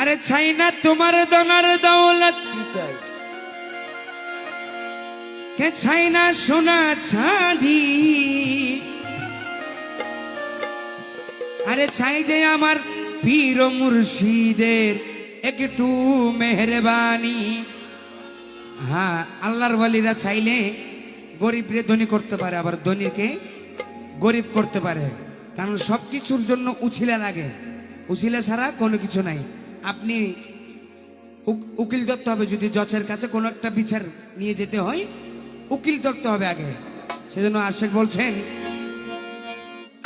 আরে চাই না তোমার দৌলত। কে চাই না সোনা চাঁদি? আরে চাই যে আমার পীর মুর্শিদের একটু মেহরবানি। হ্যাঁ আল্লাহর ওয়ালিরা চাইলে গরিবরে ধনী করতে পারে, আবার ধনীকে গরিব করতে পারে। কারণ সব কিছুর জন্য উছিলা লাগে। উছিলা ছাড়া কোনো কিছু নাই। আপনি উকিল ধরতে হবে যদি জজের কাছে কোনো একটা বিচার নিয়ে যেতে হয়, উকিল ধরতে হবে আগে। সেজন্য আশেক বলছেন,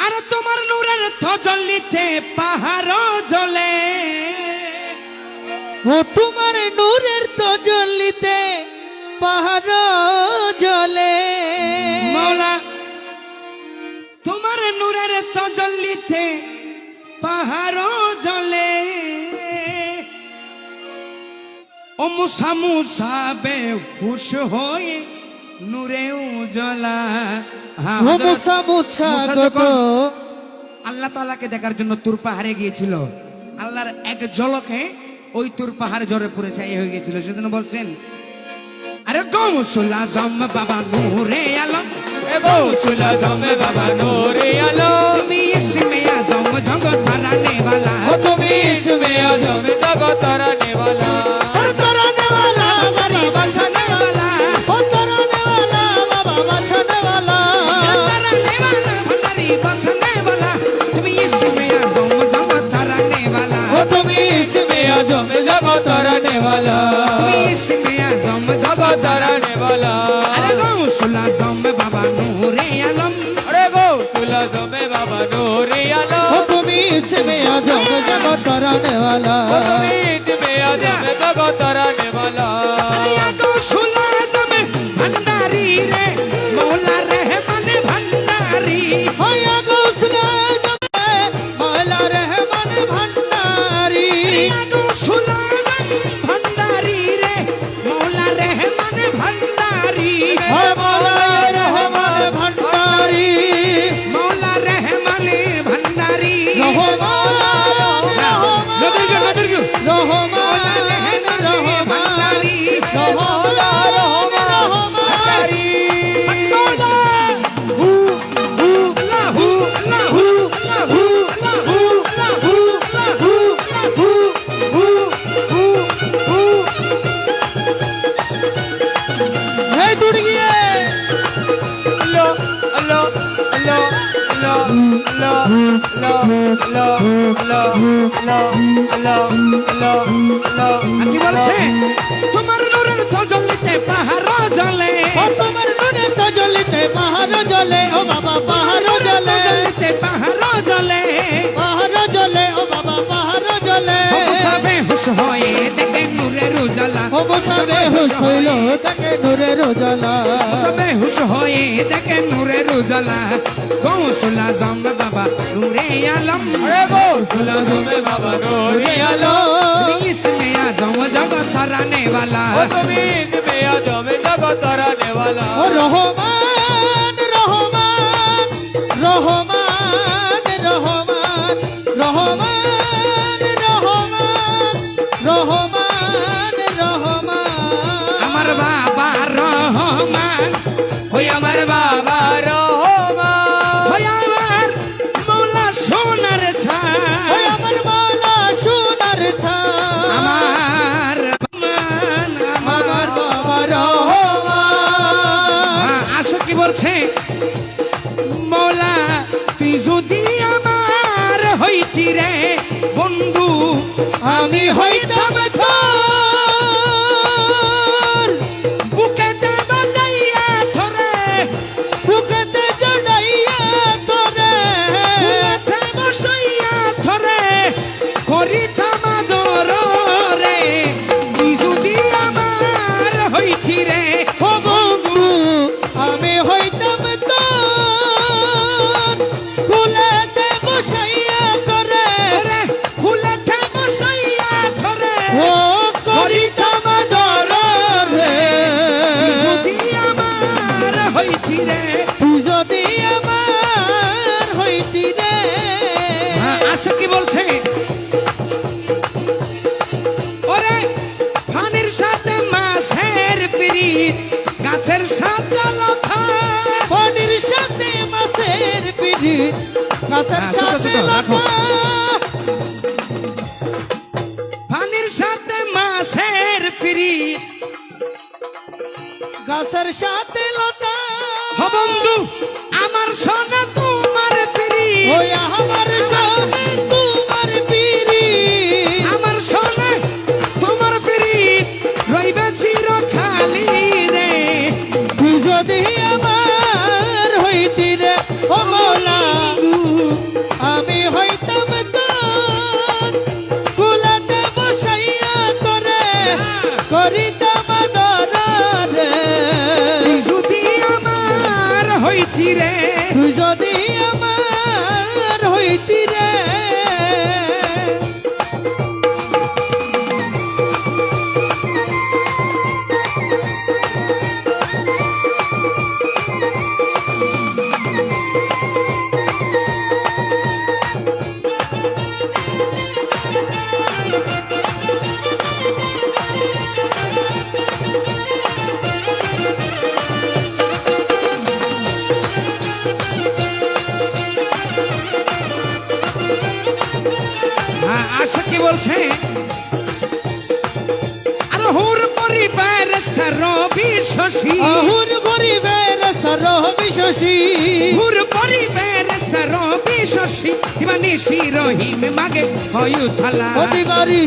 আর তোমার নূরের থজলিতে পাহাড় জলে ও তোমার নূরের তজলিতে পাহাড় তজল্লিতে পাহাড় জ্বলে ও মুসা মুসা বে খুশ হয়ে নূরে উজলা মুসা মুসা আল্লাহ তালাকে দেখার জন্য তুর পাহাড়ে গিয়েছিল আল্লাহর এক জলকে ওই তুর পাহাড় জরে পড়ে ছাই হয়ে গিয়েছিল। সেজন্য বলছেন আরে গৌসুল আজম বাবা নূরে আলম এ গৌসুল আজম বাবা নূরে আলম संग धराने वाला हो तुम इसमें अजब तक तराने वाला हो तराने वाला मरी बचाने वाला हो तराने वाला बाबा बचाने वाला तराने वाला मरी बचाने वाला तुम इसमें अजब संग धराने वाला हो तुम इसमें अजब तक तराने वाला में आ जाऊँगा जगह तराने वाला। भगवीत में आ जाऊँगा जगह तराने কি বলছে? তোমার নূরের তজলিতে পাহাড় জ্বলে। তোমার মনে তো পাহাড় জ্বলে। ও বাবা পাহাড় জ্বলে। পাহাড় জ্বলে। পাহাড় জ্বলে। ও বাবা পাহাড় জ্বলে। সবে হুশ হয়ে দেখে নূরের উজালা। ও বসাবে হুশ হইল তাকে নূরের জ্বালা মানুষ হয়ে দেখে নূরে রুজালা গৌসুলা জমে বাবা নূরে আলম গৌসুলা জমে বাবা নূরে আলম ইসমে আজম জগ তরানে वाला। তুমি ইসমে আজম জগ তরানে वाला। ও রহমান বাবা রহমান আমার মৌলা সোনার আমার মালা সোনার ছা আমার রহমান, আমার আমার বাবা রহমান হ্যাঁ, আসো কি বলছে? মৌলা তুই যদি আমার হইতি রে বন্ধু আমি হইতাম ফিরে গাছের সাদা লতা সাথে মাছের পিঠি গাছের হ্যাঁ, সাথে ছোট, রাখো। লতা পানির সাথে মাছের পিড়ি গাছের সাথে লতা বন্ধু। আমার সোনা তোমার পিড়ি ওই আমার কি বলছে? আর হুর পরিবার রবি শশী। আহুর গরিবের সরবি শশী। হুর পরিবার রবি শশী। দিবানি রহিম মাগে হয়ু থালা।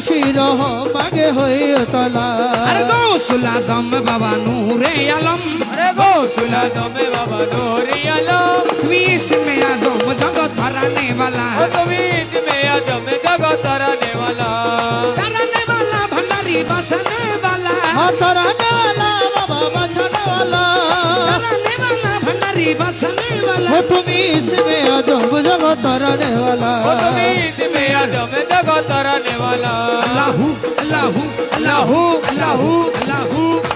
শিরহ মাগে হয়ে তলা আর গৌসুল আজম বাবা নূরে আলম। আরে গোসুলা দমে বাবা ডোরি আলো তুমি ইসমে আজম জগৎ वाला তুমি ইসমে আজম জগৎ तुमी इसमें आजम जगत तराने वाला हो तुमी इसमें आजम जगत तराने वाला अल्लाहू अल्लाहू अल्लाहू अल्लाहू अल्लाहू